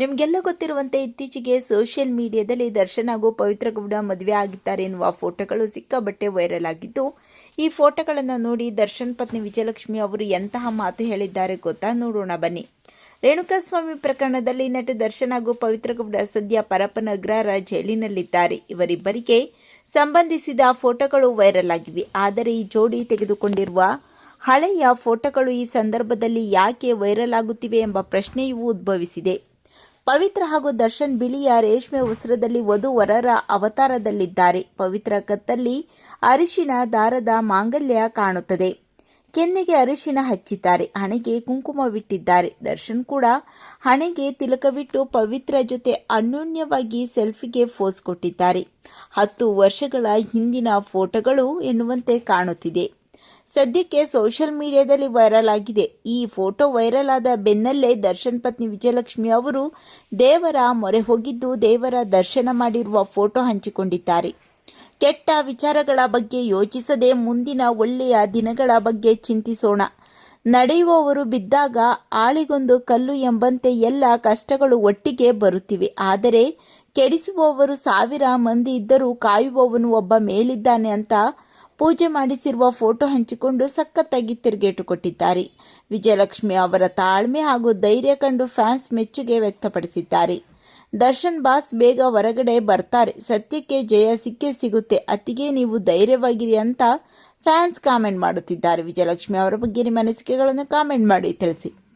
ನಿಮಗೆಲ್ಲ ಗೊತ್ತಿರುವಂತೆ ಇತ್ತೀಚೆಗೆ ಸೋಷಿಯಲ್ ಮೀಡಿಯಾದಲ್ಲಿ ದರ್ಶನ್ ಹಾಗೂ ಪವಿತ್ರ ಗೌಡ ಮದುವೆ ಆಗಿದ್ದಾರೆ ಎನ್ನುವ ಫೋಟೋಗಳು ಸಿಕ್ಕಾಬಟ್ಟೆ ವೈರಲ್ ಆಗಿದ್ದು, ಈ ಫೋಟೋಗಳನ್ನು ನೋಡಿ ದರ್ಶನ್ ಪತ್ನಿ ವಿಜಯಲಕ್ಷ್ಮಿ ಅವರು ಎಂತಹ ಮಾತು ಹೇಳಿದ್ದಾರೆ ಗೊತ್ತಾ? ನೋಡೋಣ, ಬನ್ನಿ. ರೇಣುಕಾಸ್ವಾಮಿ ಪ್ರಕರಣದಲ್ಲಿ ನಟ ದರ್ಶನ್ ಹಾಗೂ ಪವಿತ್ರ ಗೌಡ ಸದ್ಯ ಪರಪನಗ್ರಹರ ಜೈಲಿನಲ್ಲಿದ್ದಾರೆ. ಇವರಿಬ್ಬರಿಗೆ ಸಂಬಂಧಿಸಿದ ಫೋಟೋಗಳು ವೈರಲ್ ಆಗಿವೆ. ಆದರೆ ಈ ಜೋಡಿ ತೆಗೆದುಕೊಂಡಿರುವ ಹಳೆಯ ಫೋಟೋಗಳು ಈ ಸಂದರ್ಭದಲ್ಲಿ ಯಾಕೆ ವೈರಲ್ ಆಗುತ್ತಿವೆ ಎಂಬ ಪ್ರಶ್ನೆಯೂ ಉದ್ಭವಿಸಿದೆ. ಪವಿತ್ರ ಹಾಗೂ ದರ್ಶನ್ ಬಿಳಿಯ ರೇಷ್ಮೆ ವಸ್ತ್ರದಲ್ಲಿ ವಧು ವರರ ಅವತಾರದಲ್ಲಿದ್ದಾರೆ. ಪವಿತ್ರ ಕತ್ತಲ್ಲಿ ಅರಿಶಿನ ದಾರದ ಮಾಂಗಲ್ಯ ಕಾಣುತ್ತದೆ. ಕೆನ್ನೆಗೆ ಅರಿಶಿನ ಹಚ್ಚಿದ್ದಾರೆ. ಹಣೆಗೆ ಕುಂಕುಮವಿಟ್ಟಿದ್ದಾರೆ. ದರ್ಶನ್ ಕೂಡ ಹಣೆಗೆ ತಿಲಕವಿಟ್ಟು ಪವಿತ್ರ ಜೊತೆ ಅನ್ಯೋನ್ಯವಾಗಿ ಸೆಲ್ಫಿಗೆ ಫೋಸ್ ಕೊಟ್ಟಿದ್ದಾರೆ. ಹತ್ತು ವರ್ಷಗಳ ಹಿಂದಿನ ಫೋಟೋಗಳು ಎನ್ನುವಂತೆ ಕಾಣುತ್ತಿದೆ. ಸದ್ಯಕ್ಕೆ ಸೋಷಿಯಲ್ ಮೀಡಿಯಾದಲ್ಲಿ ವೈರಲ್ ಆಗಿದೆ. ಈ ಫೋಟೋ ವೈರಲ್ ಆದ ಬೆನ್ನಲ್ಲೇ ದರ್ಶನ್ ಪತ್ನಿ ವಿಜಯಲಕ್ಷ್ಮಿ ಅವರು ದೇವರ ಮೊರೆ ಹೋಗಿದ್ದು ದೇವರ ದರ್ಶನ ಮಾಡಿರುವ ಫೋಟೋ ಹಂಚಿಕೊಂಡಿದ್ದಾರೆ. ಕೆಟ್ಟ ವಿಚಾರಗಳ ಬಗ್ಗೆ ಯೋಚಿಸದೆ ಮುಂದಿನ ಒಳ್ಳೆಯ ದಿನಗಳ ಬಗ್ಗೆ ಚಿಂತಿಸೋಣ. ನಡೆಯುವವರು ಬಿದ್ದಾಗ ಆಳಿಗೊಂದು ಕಲ್ಲು ಎಂಬಂತೆ ಎಲ್ಲ ಕಷ್ಟಗಳು ಒಟ್ಟಿಗೆ ಬರುತ್ತಿವೆ. ಆದರೆ ಕೆಡಿಸುವವರು ಸಾವಿರ ಮಂದಿ ಇದ್ದರೂ ಕಾಯುವವನು ಒಬ್ಬ ಮೇಲಿದ್ದಾನೆ ಅಂತ ಪೂಜೆ ಮಾಡಿಸಿರುವ ಫೋಟೋ ಹಂಚಿಕೊಂಡು ಸಖತ್ತಾಗಿ ತಿರುಗೇಟು ಕೊಟ್ಟಿದ್ದಾರೆ. ವಿಜಯಲಕ್ಷ್ಮಿ ಅವರ ತಾಳ್ಮೆ ಹಾಗೂ ಧೈರ್ಯ ಕಂಡು ಫ್ಯಾನ್ಸ್ ಮೆಚ್ಚುಗೆ ವ್ಯಕ್ತಪಡಿಸಿದ್ದಾರೆ. ದರ್ಶನ್ ಬಾಸ್ ಬೇಗ ಹೊರಗಡೆ ಬರ್ತಾರೆ. ಸತ್ಯಕ್ಕೆ ಜಯ ಸಿಕ್ಕೇ ಸಿಗುತ್ತೆ. ಅತಿಗೆ ನೀವು ಧೈರ್ಯವಾಗಿರಿ ಅಂತ ಫ್ಯಾನ್ಸ್ ಕಾಮೆಂಟ್ ಮಾಡುತ್ತಿದ್ದಾರೆ. ವಿಜಯಲಕ್ಷ್ಮಿ ಅವರ ಬಗ್ಗೆ ನಿಮ್ಮ ಅನಿಸಿಕೆಗಳನ್ನು ಕಾಮೆಂಟ್ ಮಾಡಿ ತಿಳಿಸಿ.